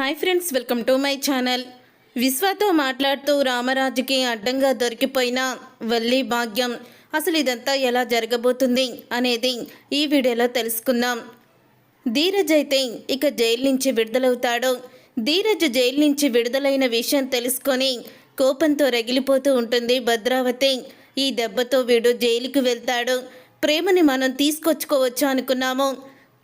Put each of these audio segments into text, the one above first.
Hi friends welcome to my channel. విశ్వతో మాట్లాడుతూ రామరాజుకి అడ్డంగా దొరికిపోయిన వల్లి భాగ్యం అసలు ఇదంతా ఎలా జరగబోతుంది అనేది ఈ వీడియోలో తెలుసుకుందాం. ధీరజ్ అయితే ఇక జైలు నుంచి విడుదలవుతాడు. ధీరజ్ జైలు నుంచి విడుదలైన విషయం తెలుసుకొని కోపంతో రగిలిపోతూ ఉంటుంది భద్రావతి. ఈ దెబ్బతో వీడు జైలుకి వెళ్తాడు. ప్రేమని మనం తీసుకొచ్చుకోవచ్చు అనుకున్నాము.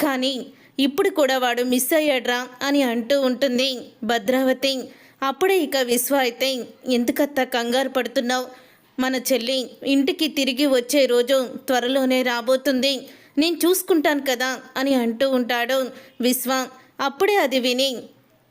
కానీ ఇప్పుడు కూడా వాడు మిస్ అయ్యాడ్రా అని అంటూ ఉంటుంది. భద్రావతి అప్పుడే ఇక విశ్వ అయితే ఎందుకత్త కంగారు పడుతున్నావు? మన చెల్లి ఇంటికి తిరిగి వచ్చే రోజు త్వరలోనే రాబోతుంది. నేను చూసుకుంటాను కదా అని అంటూ ఉంటాడు విశ్వ. అప్పుడే అది విని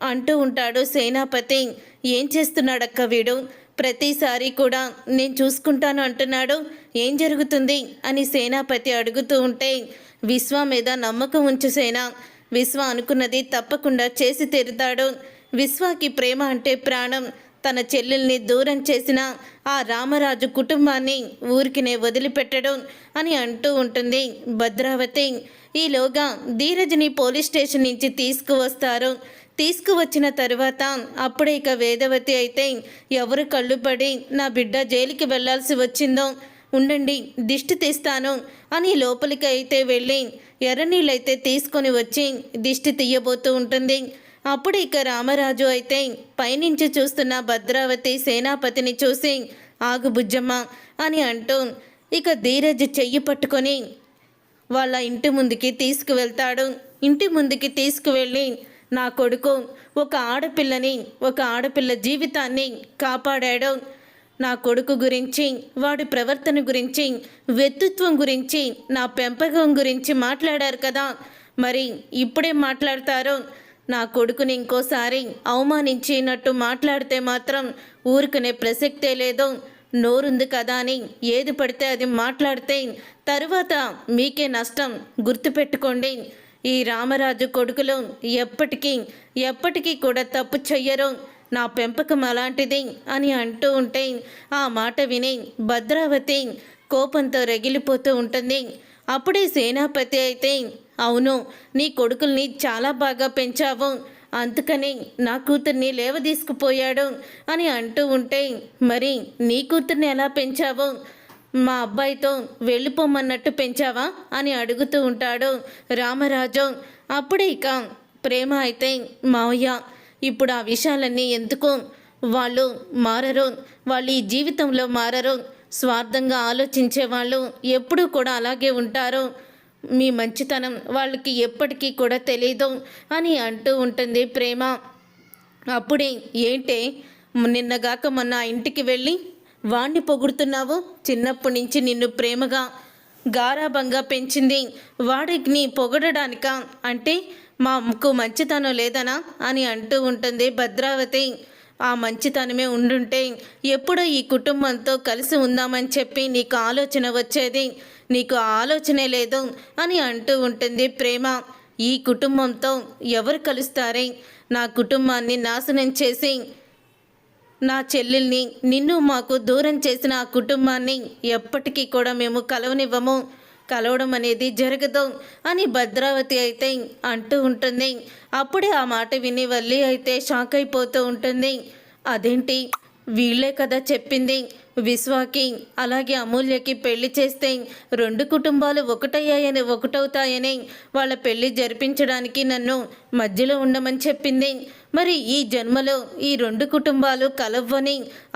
అంటూ ఉంటాడు సేనాపతి. ఏం చేస్తున్నాడక్క వీడు? ప్రతిసారి కూడా నేను చూసుకుంటాను అంటున్నాడు. ఏం జరుగుతుంది? అని సేనాపతి అడుగుతూ ఉంటే విశ్వ మీద నమ్మకం ఉంచు సేన. విశ్వ అనుకున్నది తప్పకుండా చేసి తీరుతాడు. విశ్వాకి ప్రేమ అంటే ప్రాణం. తన చెల్లెల్ని దూరం చేసిన ఆ రామరాజు కుటుంబాన్ని ఊరికినే వదిలిపెట్టడం అని అంటూ ఉంటుంది భద్రావతి. ఈలోగా ధీరజ్ని పోలీస్ స్టేషన్ నుంచి తీసుకువస్తారు. తీసుకువచ్చిన తరువాత అప్పుడే ఇక వేదవతి అయితే ఎవరు కళ్ళు పడి నా బిడ్డ జైలుకి వెళ్ళాల్సి వచ్చిందో ఉండండి దిష్టి తీస్తాను అని లోపలికి అయితే వెళ్ళి ఎర్రనీళ్ళైతే తీసుకొని వచ్చి దిష్టి తీయబోతూ ఉంటుంది. అప్పుడు ఇక రామరాజు అయితే పైనుంచి చూస్తున్న భద్రావతి సేనాపతిని చూసి ఆగు బుజ్జమ్మ అని అంటూ ఇక ధీరజ్ చెయ్యి పట్టుకొని వాళ్ళ ఇంటి ముందుకి తీసుకువెళ్తాడు. ఇంటి ముందుకి తీసుకువెళ్ళి నా కొడుకు ఒక ఆడపిల్లని ఒక ఆడపిల్ల జీవితాన్ని కాపాడాడు. నా కొడుకు గురించి వాడి ప్రవర్తన గురించి వ్యక్తిత్వం గురించి నా పెంపకం గురించి మాట్లాడారు కదా. మరి ఇప్పుడే మాట్లాడతారో. నా కొడుకుని ఇంకోసారి అవమానించినట్టు మాట్లాడితే మాత్రం ఊరుకునే ప్రసక్తే లేదు. నోరుంది కదా అని ఏది పడితే అది మాట్లాడితే తరువాత మీకే నష్టం గుర్తుపెట్టుకోండి. ఈ రామరాజు కొడుకులు ఎప్పటికీ ఎప్పటికీ కూడా తప్పు చెయ్యరు. నా పెంపకం అలాంటిది అని అంటూ ఉంటే ఆ మాట విని భద్రావతి కోపంతో రగిలిపోతూ ఉంటుంది. అప్పుడే సేనాపతి అయితే అవును నీ కొడుకుల్ని చాలా బాగా పెంచావు. అందుకని నా కూతుర్ని లేవదీసుకుపోయాడు అని అంటూ ఉంటే మరి నీ కూతుర్ని ఎలా పెంచావు? మా అబ్బాయితో వెళ్ళిపోమన్నట్టు పెంచావా అని అడుగుతూ ఉంటాడు రామరాజు. అప్పుడే ఇక ప్రేమ అయితే మావయ్య ఇప్పుడు ఆ విషయాలన్నీ ఎందుకు? వాళ్ళు మారరు వాళ్ళు ఈ జీవితంలో మారరు. స్వార్థంగా ఆలోచించే వాళ్ళు ఎప్పుడూ కూడా అలాగే ఉంటారు. మీ మంచితనం వాళ్ళకి ఎప్పటికీ కూడా తెలీదు అని అంటూ ఉంటుంది ప్రేమ. అప్పుడే ఏంటే నిన్నగాక మొన్న ఇంటికి వెళ్ళి వాణ్ణి పొగుడుతున్నావు? చిన్నప్పటి నుంచి నిన్ను ప్రేమగా గారాభంగా పెంచింది వాడిని పొగడడానిక? అంటే మాకు మంచితనం లేదనా? అని అంటూ ఉంటుంది భద్రావతి. ఆ మంచితనమే ఉండుంటే ఎప్పుడో ఈ కుటుంబంతో కలిసి ఉందామని చెప్పి నీకు ఆలోచన వచ్చేది. నీకు ఆలోచనే లేదు అని అంటూ ఉంటుంది ప్రేమ. ఈ కుటుంబంతో ఎవరు కలుస్తారే? నా కుటుంబాన్ని నాశనం చేసి నా చెల్లెల్ని నిన్ను మాకు దూరం చేసిన ఆ కుటుంబాన్ని ఎప్పటికీ కూడా మేము కలవనివ్వము. కలవడం అనేది జరగదు అని భద్రావతి అయితే అంటూ ఉంటుంది. అప్పుడే ఆ మాట విని వల్లి అయితే షాక్ అయిపోతూ ఉంటుంది. అదేంటి? వీళ్ళే కదా చెప్పింది. విశ్వాకి అలాగే అమూల్యకి పెళ్ళి చేస్తే రెండు కుటుంబాలు ఒకటయ్యాయని ఒకటవుతాయని వాళ్ళ పెళ్ళి జరిపించడానికి నన్ను మధ్యలో ఉండమని చెప్పింది. మరి ఈ జన్మలో ఈ రెండు కుటుంబాలు కలవ్వని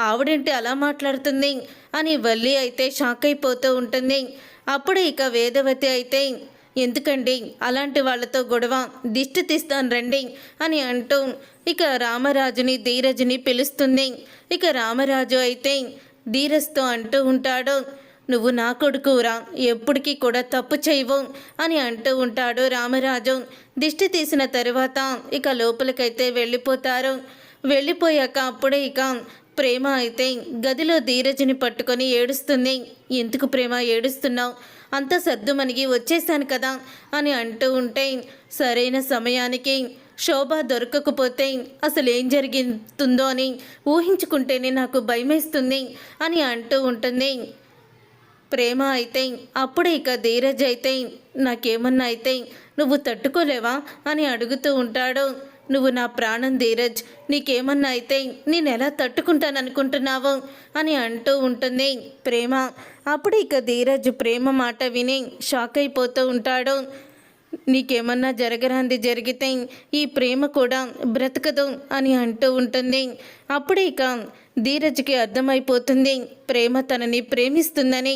ఆవిడేంటి అలా మాట్లాడుతుంది అని వల్లి అయితే షాక్ అయిపోతూ ఉంటుంది. అప్పుడు ఇక వేదవతి అయితే ఎందుకండి? అలాంటి వాళ్ళతో గొడవ. దిష్టి తీస్తాను రండి అని అంటూ ఇక రామరాజుని ధీరజ్ని పిలుస్తుంది. ఇక రామరాజు అయితే ధీరస్తో అంటూ ఉంటాడు. నువ్వు నా కొడుకురా ఎప్పటికీ కూడా తప్పు చేయవు అని అంటూ ఉంటాడు రామరాజు. దిష్టి తీసిన తరువాత ఇక లోపలికైతే వెళ్ళిపోతారు. వెళ్ళిపోయాక అప్పుడే ఇక ప్రేమ అయితే గదిలో ధీరజ్ని పట్టుకొని ఏడుస్తుంది. ఎందుకు ప్రేమ ఏడుస్తున్నావు? అంత సర్దు మనకి వచ్చేసాను కదా అని అంటూ ఉంటే సరైన సమయానికి శోభ దొరకకపోతే అసలు ఏం జరుగుతుందో అని ఊహించుకుంటేనే నాకు భయమేస్తుంది అని అంటూ ఉంటుంది. ప్రేమ అయితే అప్పుడే ఇక ధీరజ్ అయితే నాకేమన్నా అయితే నువ్వు తట్టుకోలేవా అని అడుగుతూ ఉంటాడు. నువ్వు నా ప్రాణం ధీరజ్ నీకేమన్నా అయితే నేను ఎలా తట్టుకుంటాననుకుంటున్నావు అని అంటూ ఉంటుంది ప్రేమ. అప్పుడు ఇక ధీరజ్ ప్రేమ మాట విని షాక్ అయిపోతూ ఉంటాడు. నీకేమన్నా జరగరాంది జరిగితే ఈ ప్రేమ కూడా బ్రతకదు అని అంటూ ఉంటుంది. అప్పుడే ఇక ధీరజ్కి అర్థమైపోతుంది. ప్రేమ తనని ప్రేమిస్తుందని.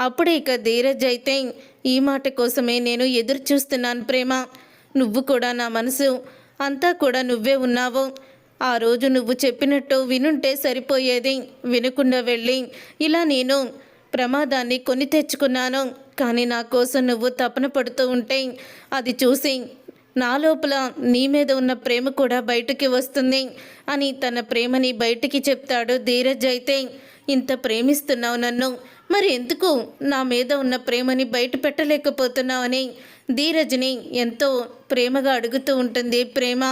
అప్పుడే ఇక ధీరజ్ అయితే ఈ మాట కోసమే నేను ఎదురు చూస్తున్నాను ప్రేమ. నువ్వు కూడా నా మనసు అంతా కూడా నువ్వే ఉన్నావు. ఆ రోజు నువ్వు చెప్పినట్టు వినుంటే సరిపోయేది. వినకుండా వెళ్ళి ఇలా నేను ప్రమాదాన్ని కొని తెచ్చుకున్నాను. కానీ నా కోసం నువ్వు తపన పడుతూ ఉంటే అది చూసి నా లోపల నీ మీద ఉన్న ప్రేమ కూడా బయటికి వస్తుంది అని తన ప్రేమని బయటికి చెప్తాడు ధీరజ్ అయితే. ఇంత ప్రేమిస్తున్నావు నన్ను. మరి ఎందుకు నా మీద ఉన్న ప్రేమని బయట పెట్టలేకపోతున్నావని? ధీరజ్ని ఎంతో ప్రేమగా అడుగుతూ ఉంటుంది ప్రేమ.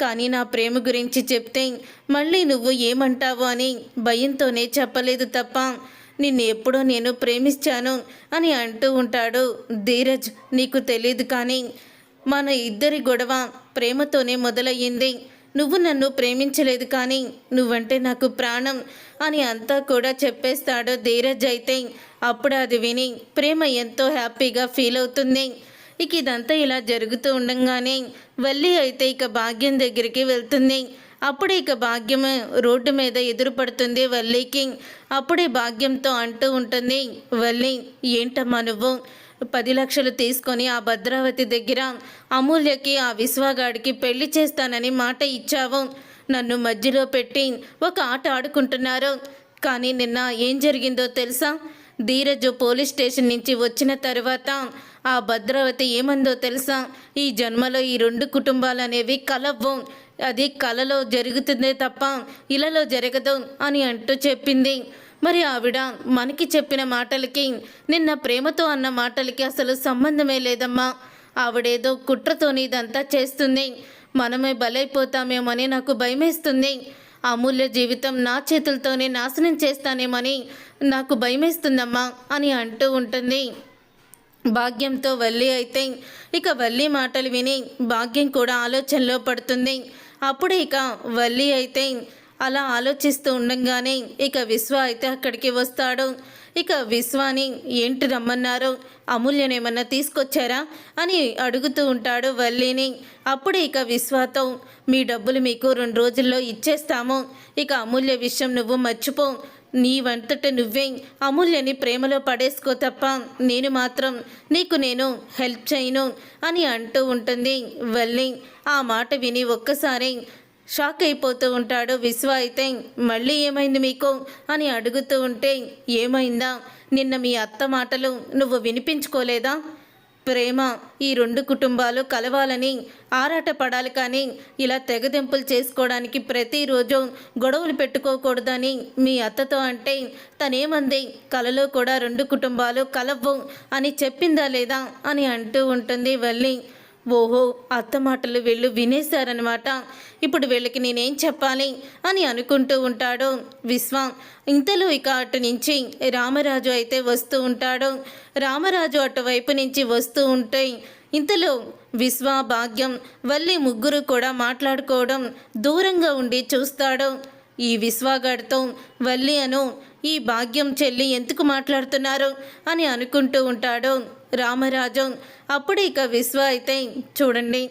కానీ నా ప్రేమ గురించి చెప్తే మళ్ళీ నువ్వు ఏమంటావు అని భయంతోనే చెప్పలేదు తప్ప నిన్ను ఎప్పుడో నేను ప్రేమించాను అని అంటూ ఉంటాడు. ధీరజ్ నీకు తెలియదు కానీ మన ఇద్దరి గొడవ ప్రేమతోనే మొదలయ్యింది. నువ్వు నన్ను ప్రేమించలేదు కానీ నువ్వంటే నాకు ప్రాణం అని అంతా కూడా చెప్పేస్తాడు ధీరజ్ అయితే. అప్పుడు అది విని ప్రేమ ఎంతో హ్యాపీగా ఫీల్ అవుతుంది. ఇక ఇదంతా ఇలా జరుగుతూ ఉండగానే వల్లి అయితే ఇక భాగ్యం దగ్గరికి వెళ్తుంది. అప్పుడే ఇక భాగ్యం రోడ్డు మీద ఎదురుపడుతుంది వల్లికి అప్పుడే భాగ్యంతో అంటూ ఉంటుంది వల్లి ఏంటమ్మా నువ్వు? పది లక్షలు తీసుకొని ఆ భద్రావతి దగ్గర అమూల్యకి ఆ విశ్వగాడికి పెళ్ళి చేస్తానని మాట ఇచ్చావు. నన్ను మధ్యలో పెట్టి ఒక ఆట ఆడుకుంటున్నారు. కానీ నిన్న ఏం జరిగిందో తెలుసా? ధీరజు పోలీస్ స్టేషన్ నుంచి వచ్చిన తర్వాత ఆ భద్రావతి ఏమందో తెలుసా? ఈ జన్మలో ఈ రెండు కుటుంబాలు అనేవి కలవ్వు. అది కలలో జరుగుతుందే తప్ప ఇలాలో జరగదు అని అంటూ చెప్పింది. మరి ఆవిడ మనకి చెప్పిన మాటలకి నిన్న ప్రేమతో అన్న మాటలకి అసలు సంబంధమే లేదమ్మా. ఆవిడేదో కుట్రతోని ఇదంతా చేస్తుంది. మనమే బలైపోతామేమని నాకు భయమేస్తుంది. అమూల్య జీవితం నా చేతులతోనే నాశనం చేస్తానేమని నాకు భయమేస్తుందమ్మా అని అంటూ ఉంటుంది. భాగ్యంతో వల్లి అయితే ఇక వల్లి మాటలు విని భాగ్యం కూడా ఆలోచనలో పడుతుంది. అప్పుడు ఇక వల్లి అయితే అలా ఆలోచిస్తూ ఉండగానే ఇక విశ్వ అయితే అక్కడికి వస్తాడు. ఇక విశ్వాని ఏంటి రమ్మన్నారు? అమూల్యనేమన్నా తీసుకొచ్చారా? అని అడుగుతూ ఉంటాడు వల్లిని. అప్పుడు ఇక విశ్వాతో మీ డబ్బులు మీకు రెండు రోజుల్లో ఇచ్చేస్తాము. ఇక అమూల్య విషయం నువ్వు మర్చిపో. నీవంతట నువ్వే అమూల్యని ప్రేమలో పడేసుకో తప్ప నేను మాత్రం నీకు నేను హెల్ప్ చేయను అని అంటూ ఉంటుంది వల్లి. ఆ మాట విని ఒక్కసారి షాక్ అయిపోతూ ఉంటాడు విశ్వ అయితే. మళ్ళీ ఏమైంది మీకు? అని అడుగుతూ ఉంటే ఏమైందా? నిన్న మీ అత్త మాటలు నువ్వు వినిపించుకోలేదా? ప్రేమ. ఈ రెండు కుటుంబాలు కలవాలని ఆరాటపడాలి కానీ ఇలా తెగదెంపులు చేసుకోవడానికి ప్రతిరోజు గొడవలు పెట్టుకోకూడదని మీ అత్తతో అంటే తనేమంది కలలో కూడా రెండు కుటుంబాలు కలవ్వు అని చెప్పిందా లేదా అని అంటూ ఉంటుంది వల్లి. ఓహో అత్త మాటలు వీళ్ళు వినేశారనమాట ఇప్పుడు వీళ్ళకి నేనేం చెప్పాలి అని అనుకుంటూ ఉంటాడు విశ్వ. ఇంతలో ఇక అటు నుంచి రామరాజు అయితే వస్తూ ఉంటాడు. రామరాజు అటువైపు నుంచి వస్తూ ఉంటే ఇంతలో విశ్వ భాగ్యం వల్లి ముగ్గురు కూడా మాట్లాడుకోవడం దూరంగా ఉండి చూస్తాడు. ఈ విశ్వాగాడితో వల్లి అను ఈ భాగ్యం చెల్లి ఎందుకు మాట్లాడుతున్నారు? అని అనుకుంటూ ఉంటాడు. రామరాజు. అప్పుడు ఇక విశ్వ అయితే చూడండి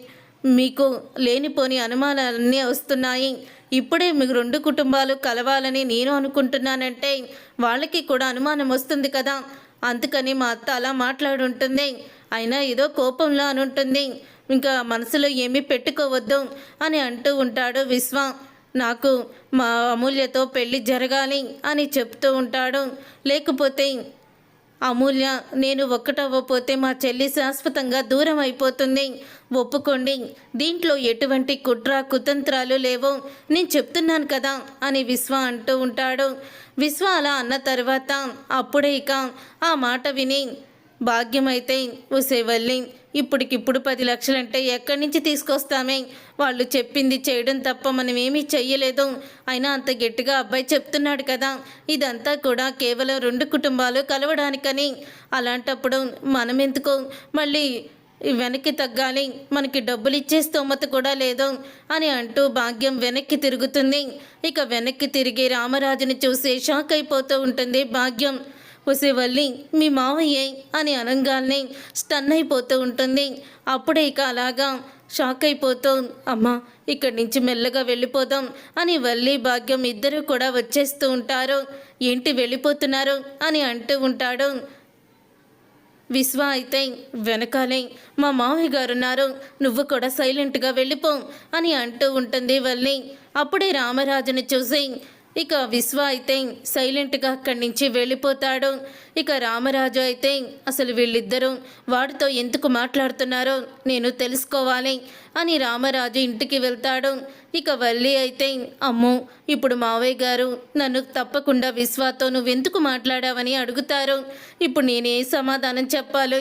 మీకు లేనిపోని అనుమానాలన్నీ వస్తున్నాయి. ఇప్పుడే మీకు రెండు కుటుంబాలు కలవాలని నేను అనుకుంటున్నానంటే వాళ్ళకి కూడా అనుమానం వస్తుంది కదా. అందుకని మా అత్త అలా మాట్లాడుంటుంది. అయినా ఏదో కోపంలో అనుంటుంది. ఇంకా మనసులో ఏమీ పెట్టుకోవద్దు అని అంటూ ఉంటాడు విశ్వ. నాకు మా అమూల్యతో పెళ్ళి జరగాలి అని చెప్తూ ఉంటాడు. లేకపోతే అమూల్య నేను ఒక్కటవ్వపోతే మా చెల్లి శాశ్వతంగా దూరం అయిపోతుంది ఒప్పుకోండి. దీంట్లో ఎటువంటి కుట్ర కుతంత్రాలు లేవో. నేను చెప్తున్నాను కదా అని విశ్వ అంటూ ఉంటాడు. విశ్వ అలా అన్న తర్వాత అప్పుడే ఇక ఆ మాట విని భాగ్యమైతే ఉసేవల్లి ఇప్పటికిప్పుడు పది లక్షలంటే ఎక్కడి నుంచి తీసుకొస్తామే? వాళ్ళు చెప్పింది చేయడం తప్ప మనం ఏమీ చెయ్యలేదు. అయినా అంత గట్టిగా అబ్బాయి చెప్తున్నాడు కదా. ఇదంతా కూడా కేవలం రెండు కుటుంబాలు కలవడానికని. అలాంటప్పుడు మనం ఎందుకు మళ్ళీ వెనక్కి తగ్గాలి. మనకి డబ్బులు ఇచ్చే స్తోమత కూడా లేదు అని అంటూ భాగ్యం వెనక్కి తిరుగుతుంది. ఇక వెనక్కి తిరిగి రామరాజుని చూసి షాక్ అయిపోతూ ఉంటుంది భాగ్యం. వల్లి మీ మావయ్యే అని అనగానే స్టన్ అయిపోతూ ఉంటుంది. అప్పుడే ఇక అలాగా షాక్ అయిపోతూ అమ్మా ఇక్కడి నుంచి మెల్లగా వెళ్ళిపోదాం అని వల్లి భాగ్యం ఇద్దరు కూడా వచ్చేస్తూ ఉంటారు. ఏంటి వెళ్ళిపోతున్నారు? అని అంటూ ఉంటాడు. విశ్వ అయితే వెనకాలే మా మావయ్య గారు ఉన్నారు నువ్వు కూడా సైలెంట్గా వెళ్ళిపో అని అంటూ ఉంటుంది వల్లి. అప్పుడే రామరాజుని చూసి ఇక విశ్వ అయితే సైలెంట్గా అక్కడి నుంచి వెళ్ళిపోతాడు. ఇక రామరాజు అయితే అసలు వీళ్ళిద్దరూ వాడితో ఎందుకు మాట్లాడుతున్నారో నేను తెలుసుకోవాలి. అని రామరాజు ఇంటికి వెళ్తాడు. ఇక వల్లి అయితే అమ్మో ఇప్పుడు మావయ్య గారు నన్ను తప్పకుండా విశ్వాతో నువ్వెందుకు మాట్లాడావని అడుగుతారు. ఇప్పుడు నేనే సమాధానం చెప్పాలో.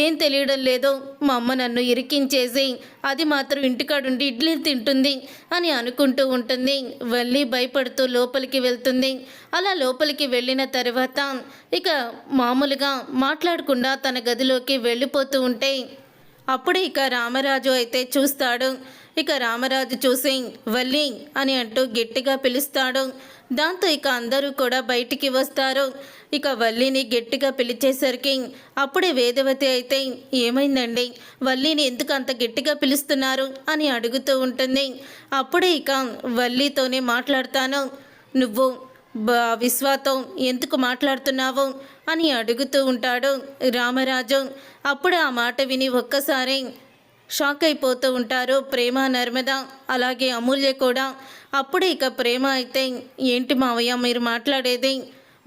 ఏం తెలియడం లేదో మా అమ్మ నన్ను ఇరికించేసి అది మాత్రం ఇంటికాడుండి ఇడ్లీ తింటుంది అని అనుకుంటూ ఉంటుంది. వల్లి భయపడుతూ లోపలికి వెళ్తుంది. అలా లోపలికి వెళ్ళిన తర్వాత ఇక మామూలుగా మాట్లాడకుండా తన గదిలోకి వెళ్ళిపోతూ ఉంటే అప్పుడు ఇక రామరాజు అయితే చూస్తాడు. ఇక రామరాజు చూసి వల్లి అని అంటూ గట్టిగా పిలుస్తాడు. దాంతో ఇక అందరూ కూడా బయటికి వస్తారు. ఇక వల్లిని గట్టిగా పిలిచేసరికి అప్పుడే వేదవతి అయితే ఏమైందండి? వల్లిని ఎందుకు అంత గట్టిగా పిలుస్తున్నారు? అని అడుగుతూ ఉంటుంది. అప్పుడే ఇక వల్లితోనే మాట్లాడతాను. నువ్వు విశ్వాతో ఎందుకు మాట్లాడుతున్నావు? అని అడుగుతూ ఉంటాడు రామరాజు. అప్పుడు ఆ మాట విని ఒక్కసారి షాక్ అయిపోతూ ఉంటారు ప్రేమ నర్మద అలాగే అమూల్య కూడా. అప్పుడు ఇక ప్రేమ అయితే ఏంటి మావయ్య మీరు మాట్లాడేది?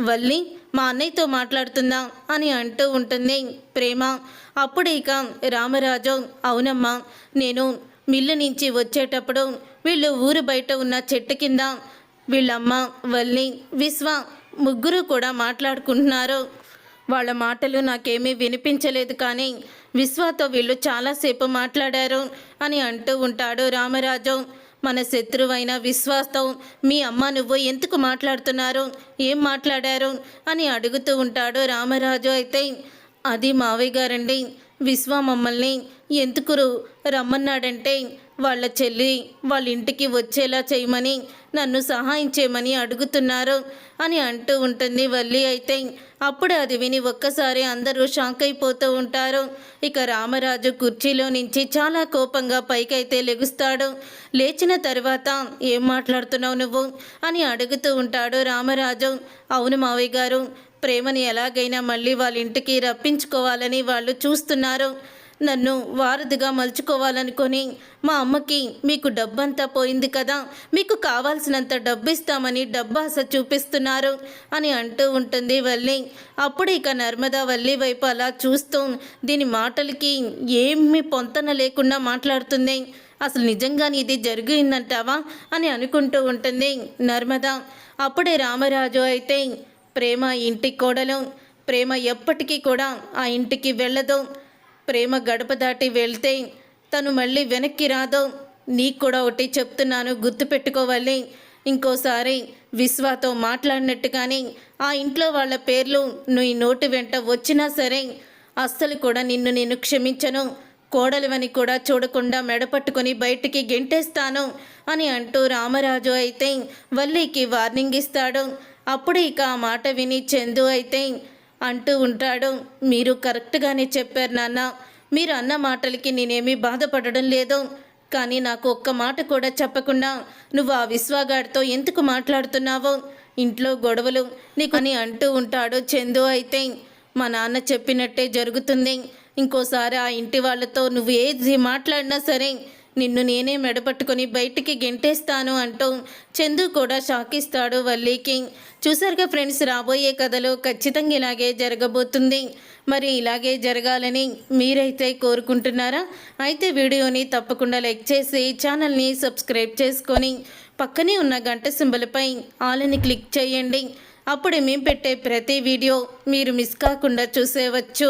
వల్లి మా అన్నయ్యతో మాట్లాడుతుందా? అని అంటూ ఉంటుంది ప్రేమ. అప్పుడు ఇక రామరాజు అవునమ్మా నేను మిల్లు నుంచి వచ్చేటప్పుడు వీళ్ళు ఊరు బయట ఉన్న చెట్టు కింద వీళ్ళమ్మ వల్లి విశ్వ ముగ్గురు కూడా మాట్లాడుకుంటున్నారు వాళ్ళ మాటలు నాకేమీ వినిపించలేదు కానీ విశ్వాతో వీళ్ళు చాలాసేపు మాట్లాడారు అని అంటూ ఉంటాడు రామరాజు. మన శత్రువైన విశ్వాసం మీ అమ్మ నువ్వు ఎందుకు మాట్లాడుతున్నారు? ఏం మాట్లాడారు? అని అడుగుతూ ఉంటాడు రామరాజు. అయితే అది మావయ్య గారండి. విశ్వ మమ్మల్ని ఎందుకు రమ్మన్నాడంటే వాళ్ళ చెల్లి వాళ్ళ ఇంటికి వచ్చేలా చేయమని నన్ను సహాయం చేయమని అడుగుతున్నారు అని అంటూ ఉంటుంది వల్లి. అయితే అప్పుడు అది విని ఒక్కసారి అందరూ షాక్ అయిపోతూ ఉంటారు. ఇక రామరాజు కుర్చీలో నుంచి చాలా కోపంగా పైకైతే లెగుస్తాడు. లేచిన తర్వాత ఏం మాట్లాడుతున్నావు నువ్వు? అని అడుగుతూ ఉంటాడు రామరాజు. అవును మావయ్య గారు ప్రేమని ఎలాగైనా మళ్ళీ వాళ్ళ ఇంటికి రప్పించుకోవాలని వాళ్ళు చూస్తున్నారు. నన్ను వారధిగా మలుచుకోవాలనుకొని మా అమ్మకి మీకు డబ్బంతా పోయింది కదా మీకు కావాల్సినంత డబ్బు ఇస్తామని డబ్బాస చూపిస్తున్నారు అని అంటూ ఉంటుంది వల్లి. అప్పుడు ఇక నర్మదా వల్లి వైపు అలా చూస్తూ దీని మాటలకి ఏమి పొంతన లేకుండా మాట్లాడుతుంది. అసలు నిజంగానే ఇది జరిగిందంటావా అని అనుకుంటూ ఉంటుంది నర్మదా. అప్పుడే రామరాజు అయితే ప్రేమ ఇంటి కోడలు ప్రేమ ఎప్పటికీ కూడా ఆ ఇంటికి వెళ్ళదు. ప్రేమ గడప దాటి వెళ్తే తను మళ్ళీ వెనక్కి రాదు. నీకు కూడా ఒకటి చెప్తున్నాను గుర్తుపెట్టుకోవాలి. ఇంకోసారి విశ్వాతో మాట్లాడినట్టు కానీ ఆ ఇంట్లో వాళ్ళ పేర్లు నువ్వు నోటి వెంట వచ్చినా సరే అస్సలు కూడా నిన్ను నేను క్షమించను. కోడలివని కూడా చూడకుండా మెడపట్టుకొని బయటికి గెంటేస్తాను అని అంటూ రామరాజు అయితే వల్లీకి వార్నింగ్ ఇస్తాడు. అప్పుడు ఇక ఆ మాట విని చందు అయితే అంటూ ఉంటాడు. మీరు కరెక్ట్గానే చెప్పారు నాన్న. మీరు అన్న మాటలకి నేనేమీ బాధపడడం లేదు. కానీ నాకు ఒక్క మాట కూడా చెప్పకుండా నువ్వు ఆ విశ్వాగాడితో ఎందుకు మాట్లాడుతున్నావు? ఇంట్లో గొడవలు నీకు అని అంటూ ఉంటాడు చందు అయితే. మా నాన్న చెప్పినట్టే జరుగుతుంది. ఇంకోసారి ఆ ఇంటి వాళ్ళతో నువ్వు ఏది మాట్లాడినా సరే నిన్ను నేనే మెడపట్టుకొని బయటికి గెంటేస్తాను అంటూ చందు కూడా షాక్ ఇస్తాడు చూసారుగా ఫ్రెండ్స్ రాబోయే కథలో ఖచ్చితంగా ఇలాగే జరగబోతుంది. మరి ఇలాగే జరగాలని మీరైతే కోరుకుంటున్నారా? అయితే వీడియోని తప్పకుండా లైక్ చేసి ఛానల్ని సబ్స్క్రైబ్ చేసుకొని పక్కనే ఉన్న గంట సింబల్పై ఆలని క్లిక్ చేయండి. అప్పుడు మేము పెట్టే ప్రతి వీడియో మీరు మిస్ కాకుండా చూసేవచ్చు.